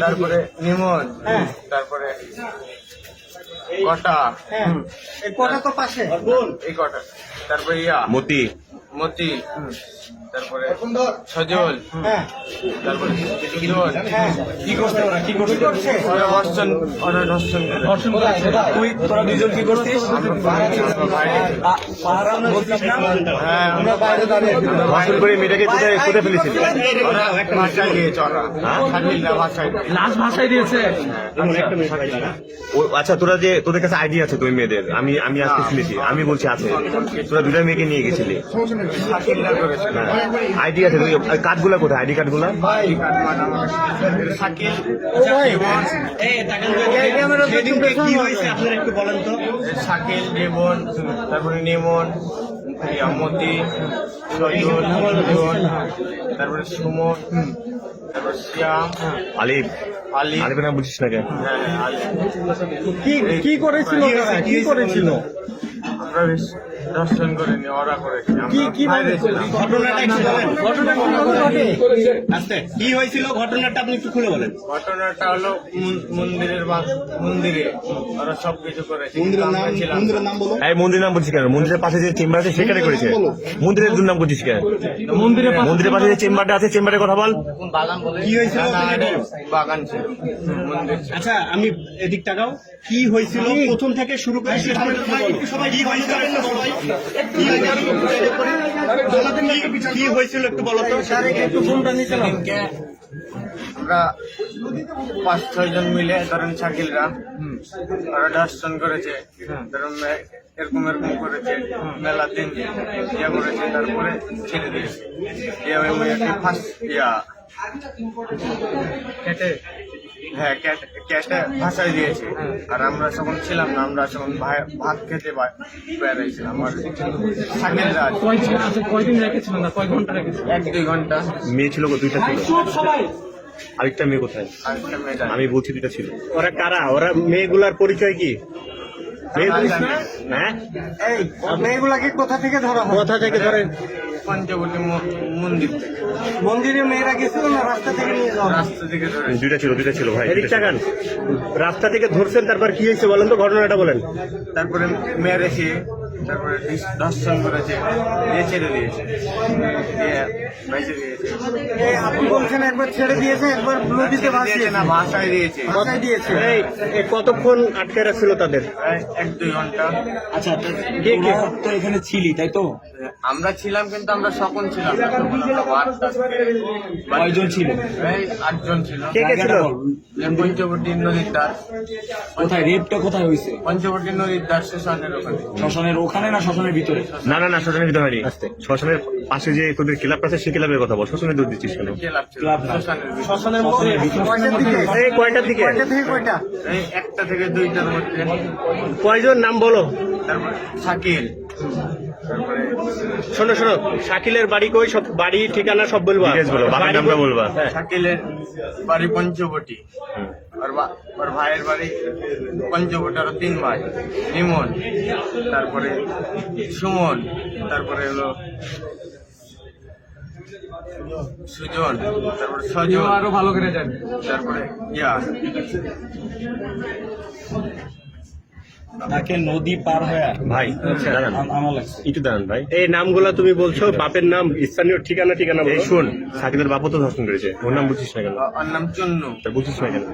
তারপরে নিমন হ্যাঁ। তারপরে কটা? হ্যাঁ। কটা তো পাশে। এই কটা। তারপরে ইয়া। মতি। মতি তারপরে সজল হ্যাঁ। তারপরে হ্যাঁ। কি করছে ওরা? কি করছে? করছে? ওরা ওরা। তুই তোরা দুজন কি করছিস? হ্যাঁ আমরা বাইরে দাঁড়িয়ে ধর্ষণ করে মেয়েটাকে কোথায় কোথায় ফেলেছিল ওরা ভাষায় দিয়েছে ওরা শাকিলরা ভাষায় লাশ ভাষায় দিয়েছে। ও আচ্ছা তোরা যে তোদের কাছে আইডি আছে তুই মেয়েদের। আমি আমি আজকে শুনেছি। আমি বলছি আছে। তোরা দুটা মেয়েকে নিয়ে গেছিলি। আইডি আছে কার্ডগুলো কোথায়? আইডি কার্ডগুলো? কি হয়েছে আপনারা একটু বলেন তো? শাকিল জীবন তারপরে নিমন মতি তারপরে সুমন তারপরে শ্যাম আলিফ। আলী আলিফের নাম বুঝিস না কেন? হ্যাঁ আলী কি কি করেছিল? কি করেছিল? আমরা বেশ দর্শন ওরা কি ঘটনাটা হয়েছিল? ঘটনাটা আপনি একটু খুলে বলেন। ঘটনাটা হলো মন্দিরের মন্দিরে ওরা সবকিছু করেছে। মন্দিরের নাম মন্দিরের বলো এই মন্দিরের নাম বলছিস কেন? মন্দিরের পাশে যে চেম্বার আছে সেখানে করেছে। মন্দিরের দুর নাম বলছিস কেন? মন্দিরে মন্দিরের পাশে যে চেম্বারটা আছে চেম্বারের কথা বল। কি হয়েছিল বাগান ছিল। আচ্ছা আমি এদিক তাকাও। কি হয়েছিল? প্রথম থেকে শুরু করে বলো। কি হয়েছিল? কি হয়েছিল? একটু বলো তো আমরা পাঁচ ছয় জন মিলে ধরেন শাকিলরা ওরা দর্শন করেছে ধরুন এরকম এরকম করেছে মেলা দিন ইয়ে করেছে তারপরে ছেড়ে দিয়েছে ফার্স্ট ইয়া হ্যাঁ দিয়েছে। আর আমরা যখন ছিলাম না আমরা যখন ভাত খেতে বা- বেড়াইছিলাম। আর শাকিলরা আছে। কয় কয়দিন রেখেছিল না? কয় ঘণ্টা রেখেছিল এক দুই ঘণ্টা। মেয়ে ছিল গো, দুইটা ছিল। আরেকটা মেয়ে কোথায়? আর আমি বলছি দুইটা ছিল। ওরা কারা? ওরা মেয়েগুলার পরিচয় কি? হ্যাঁ? এই মেয়েগুলাকে কোথা থেকে ধরা হয়? কোথা থেকে ধরেন পঞ্চবটি মন্দির থেকে। মন্দিরে মেয়েরা গেছিল না রাস্তা থেকে নিয়ে যাওয়া? রাস্তা থেকে ধরে। দুইটা ছিল দুইটা ছিল ভাই এদিক তাকান রাস্তা থেকে ধরছেন তারপর কি হয়েছে বলেন তো ঘটনাটা বলেন। তারপরে মেরেছে তারপরে ধর্ষণ করেছে দিয়ে ছেড়ে দিয়েছে। বেঁচে দিয়েছে। বলছেন একবার ছেড়ে দিয়েছে একবার নদীতে ছেড়ে ভাসিয়েছে না ভাষায় দিয়েছে। ভাসায় দিয়েছে। কতক্ষণ আটকে রাখছিল তাদের? এক দুই ঘণ্টা। আচ্ছা কে কে? তো এখানে ছিলি তাই তো? আমরা ছিলাম কিন্তু আমরা সকল ছিলাম। কয়জন ছিল? আটজন ছিল। কে কে ছিল? এই পঞ্চবটি নদীর দ্বার। কোথায়? রেপটা কোথায় হয়েছে? পঞ্চবটি নদীর দ্বার শ্মশানের ওখানে। শ্মশানের ওখানে না শ্মশানের ভিতরে? না না না শ্মশানের ভিতরে হয়নি। শ্মশানের পাশে যে তোদের ক্লাব আছে সেই ক্লাবের কথা বল। শ্মশানের দূর দিচ্ছিস কেন? ক্লাব না। শ্মশানের ভিতরে। মধ্যে কয়টার দিকে? এই কয়টার দিকে? কয়টা থেকে কয়টা? এই একটা থেকে দুইটার মধ্যে। কয়জন? নাম বলো। তারপরে শোনো শোনো শাকিলের বাড়ি কই? সব বাড়ি ঠিকানা সব বলবা। ডিটেলস বলো বাড়ি নামটা বলবা। হ্যাঁ। শাকিলের বাড়ি পঞ্চবটি। ওর ভাইয়ের বাড়ি পঞ্চবটি আর তিন ভাই। ইমন তারপরে সুমন তারপরে হলো সুজন তারপরে সজন আরও ভালো করে জানি। তারপরে ইয়া। তাকে নদী পার হয়ে ভাই দাঁড়ান। একটু দাঁড়ান ভাই। এই নামগুলা তুমি বলছো বাপের নাম স্থানীয় ঠিকানা ঠিকানা এই বলো। শোন সাকিবের বাপও তো ধর্ষণ করেছে। ওর নাম বুঝছিস না কেন? ওর নাম চুন্নু। তা বুঝছিস না কেন?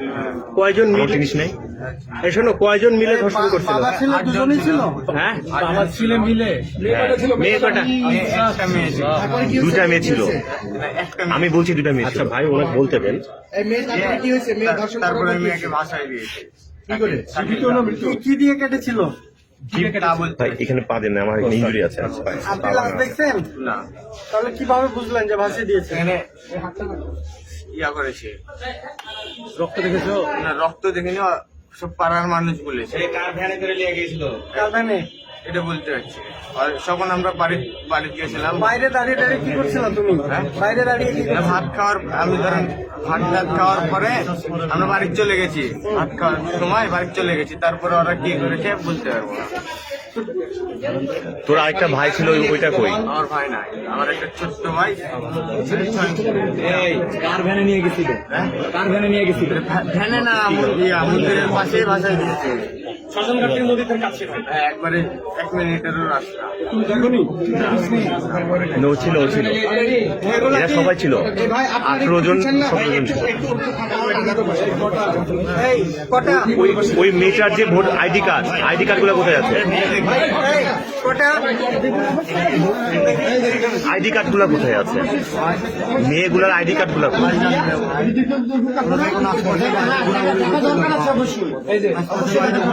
কয়জন মিলে জিনিস নেই। এই শোনো কয়জন মিলে ধর্ষণ করছিল? বাবা ছিল দুজনই ছিল। হ্যাঁ? বাবা ছিলে মিলে। মেয়ে কটা মেয়ে একটা মেয়ে ছিল। দুটা মেয়ে ছিল। আমি বলছি দুটা মেয়ে আচ্ছা ভাই ওনাকে বলতে দেন। তার- তারপরে আমি মেয়েকে ভাষায় দিয়েছি। কি করে? কি- কি দিয়ে কেটেছিল? তা বলতে ভাই এখানে পা দেন না আমার ইঞ্জুরি আছে। আপনি লাশ দেখছেন? না। তাহলে কীভাবে বুঝলেন যে ভাসিয়ে দিয়েছে? এখানে ইয়া করেছে। রক্ত দেখেছ? না রক্ত দেখিনি সব পাড়ার মানুষ বলেছে। এটা বলতে হচ্ছে আর যখন আমরা বাড়ি বাড়ি গিয়েছিলাম। বাইরে দাঁড়িয়ে দাঁড়িয়ে কি করছিল তুমি? হ্যাঁ? বাইরে দাঁড়িয়ে কি ভাত খাওয়ার আমি ধরেন ভাত টাত খাওয়ার পরে আমরা বাড়ি চলে গেছি। ভাত খাওয়ার সময় বাড়ি চলে গেছি। তারপরে ওরা কি করেছে বলতে পারব না। তোর আরেকটা ভাই ছিল ওইটা কই? আমার ভাই নাই। আমার একটা ছোট্ট ভাই। কার ভ্যানে নিয়ে গেছিল? কার ভ্যানে নিয়ে গেছিল? ভ্যানে না আমু- মন্দিরের পাশে বাসায় দিয়েছে নদীর কাছে হ্যাঁ, একবারে এক মিনিটেরও রাস্তা। নো ছিল ও ছিল। এরা সবাই ছিল। আঠারো জন সতেরো জন ছিল। ওই ওই মেয়েটার যে ভোট আইডি কার্ড আইডি কার্ডগুলো কোথায় আছে? আইডি কার্ডগুলো কোথায় আছে? মেয়েগুলার আইডি কার্ড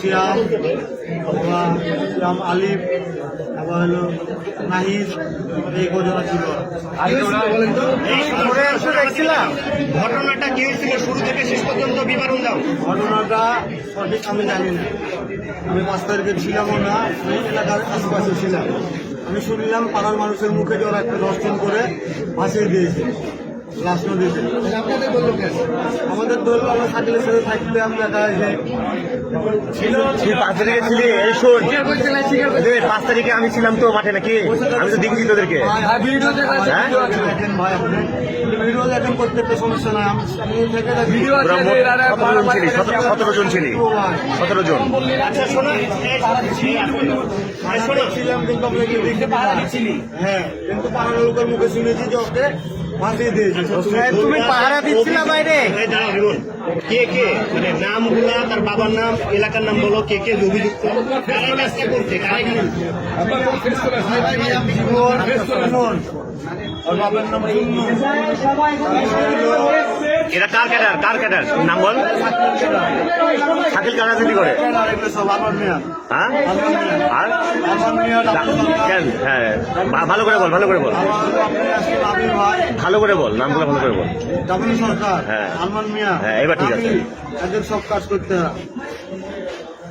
শ্যাম আবার শ্যাম আলিফ আবার হলো নাহিদ এই কজন ছিল। ঘুরে এসে দেখছিলাম। ঘটনাটা কি হয়েছিল? শুরু থেকে শেষ পর্যন্ত বিবরণ দাও। ঘটনাটা সঠিক আমি জানি না। আমি পাঁচ তারিখে ছিলামও না আমি এলাকার আশেপাশে ছিলাম। আমি শুনলাম পাড়ার মানুষের মুখে যে ওরা একটা দর্শন করে ভাসিয়ে দিয়েছে। নদীতে আমাদের দল আমরা সাইকেলের সাথে থাকতে আমরা সে পাঁচ তারিখে ছিলি এই শোন। যে পাঁচ তারিখে আমি ছিলাম তো মাঠে নাকি? আমি তো দেখেছি তোদেরকে। হ্যাঁ? দেখেন ভাই ভিডিও দেখেন প্রত্যেকটা সমস্যা নাই। আমি থেকে কতজন ছিলি সতেরো জন ছিলি। সতেরো জন। আচ্ছা ছিলাম কিন্তু পারিনি হ্যাঁ কিন্তু পাড়ার লোকের মুখে শুনেছি যে ওকে ভাসিয়ে দিয়েছে তুমি পাহারা বাইরে এই দাঁড়াও, বিমল। কে কে মানে নামগুলা তার বাবার নাম এলাকার নাম বলো কে কে অভিযুক্ত কারা কাজটা করছে বাবার নাম এরা কার ক্যাডার কার ক্যাডার। নাম বল। শাকিল করে আমার মেয়া হ্যাঁ? আর। কেন? হ্যাঁ ভালো করে বল ভালো করে বল। ভালো করে বল নাম নামগুলো ভালো করে বল। সরকার হ্যাঁ। হ্যাঁ, এবার ঠিক আছে। সব কাজ করতে হয়।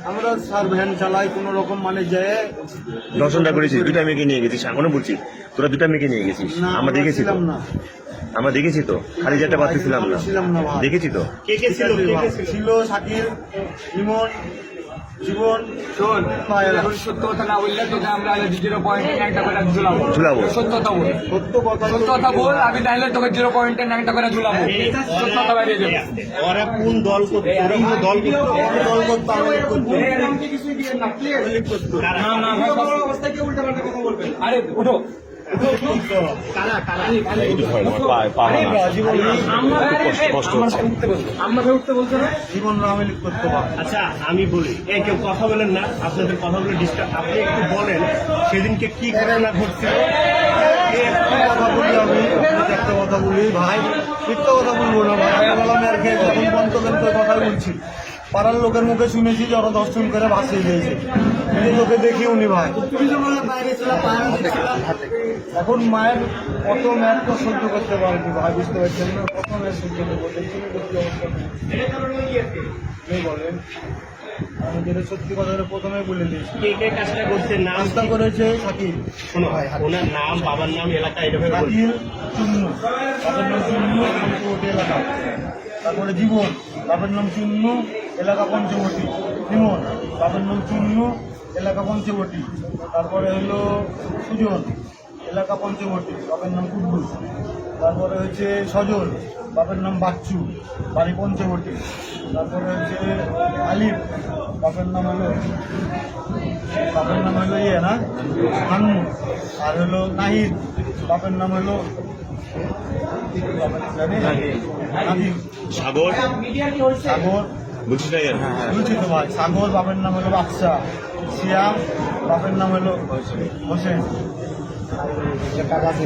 আমরা স্যার ভ্যান চালাই কোনো রকম মানে যে দর্শনটা করেছি দুটা মেয়েকে নিয়ে গেছিস এখনও বলছি? তোরা দুটা মেয়েকে নিয়ে গেছিস? না আমরা দেখেছি তো। ছিলাম না। আমরা দেখেছি তো? খালি যেটা বাতি ছিলাম না। ছিলাম না ভাই। দেখেছি তো? কে কে ছিল? কে কে ছিল? ছিল ইমন জীবন সত্য কথা না বললে তোকে আমরা জিরো পয়েন্টে একটা করে ঝুলাবো। ঝুলাবো। সত্য কথা বল। সত্য কথা সত্য কথা বল আমি তাহলে তোকে জিরো পয়েন্টে একটা করে ঝুলাবো। সত্য কথা বেরিয়ে যাবে। ওরা কোন দল করতো? ওরা কোন দল করতো? দল করতাম আমি করতাম কারা? না? না অবস্থায় কেউ উল্টা পাল্টা কথা বলবেন আরে উঠো কারা কারা না আচ্ছা আমি বলি এই কেউ কথা বলেন না, আপনাদের কথা বলে ডিস্টার্ব আপনি একটু বলেন, সেদিনকে কি ঘটনা ঘটছিল? একটা কথা বলি আমি? একটা কথা বলি, ভাই, মিথ্যা কথা বলব না, ভাই। বললাম, আর খেয়ে কথা বলছি। পাড়ার লোকের মুখে শুনেছি যে ওরা দর্শন করে ভাসিয়ে দিয়েছে। কিন্তু তোকে দেখি উনি ভাই। এখন মায়ের কত ম্যাচ তো সহ্য করতে পারবি ভাই বুঝতে পারছেন না? কত ম্যাচ সহ্য করব? দেখছি না দেখছি অবস্থা কে বলেন আমি যেটা সত্যি কথা প্রথমে বলে দিয়েছি। কে কে কাজটা করছে নাম রাস্তা করেছে সাকিব শোনো ওনার নাম বাবার নাম এলাকা এভাবে শাকিল চুন্নু। বাপের নাম চুন্নু এলাকা। তারপরে জীবন। বাবার নাম চুন্নু এলাকা পঞ্চবটি নিমন বাপের নাম চুন্নু এলাকা পঞ্চবটি তারপরে হলো সুজন এলাকা পঞ্চবটি বাপের নাম কুদ্দুস তারপরে হচ্ছে সজল বাপের নাম বাচ্চু বাড়ি পঞ্চবটি তারপরে হচ্ছে আলিফ বাপের নাম হলো বাপের নাম হলো ইয়ে না হান্নু আর হলো নাহিদ বাপের নাম হলো সাগর। সাগর। বুঝছিস না ইয়ার? বুঝছি তো ভাই। সাগর বাপের নাম হলো বাদশা। সিয়াম বাপের নাম হলো হোসেন।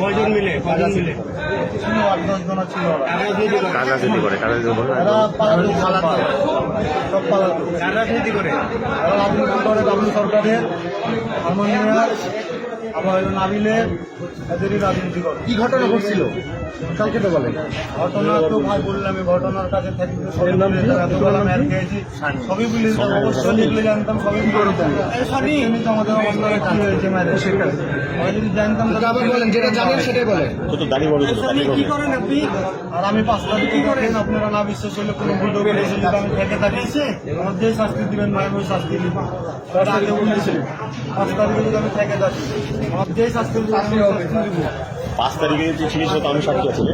কয়জন মিলে? কয়জন মিলে? ছিল আট দশ জন ছিল রাজনীতি করে? রাজনীতি করে? রাজনীতি কারা বাবুল সরকারের। আবার হলো নাবিলের এদেরই রাজনীতি করে। কি ঘটনা ঘটছিল? কালকে তো বলেন? ঘটনা তো ভাই বললাম এই ঘটনার কাছে থাকি সবই বলে অবশ্যই জানতাম সবই বলে তো আমাদের অবস্থায় কি হয়েছে ম্যারেজ আমি যদি জানতাম আবার বলেন যেটা জানেন সেটাই বলেন। কি করেন আপনি? আর আমি পাঁচটা দিকে করেন? আপনারা না বিশ্বাস হলে কোনো করেছে যদি আমি থেকে। থাকি আমার যে শাস্তি দিবেন ভাই ওই শাস্তি দিব তার আগে বলেছি। পাঁচটা দিকে যদি আমি থেকে থাকি। যে পাঁচ তারিখে তুই ছিলিস তো আমি সাক্ষী আছি রে।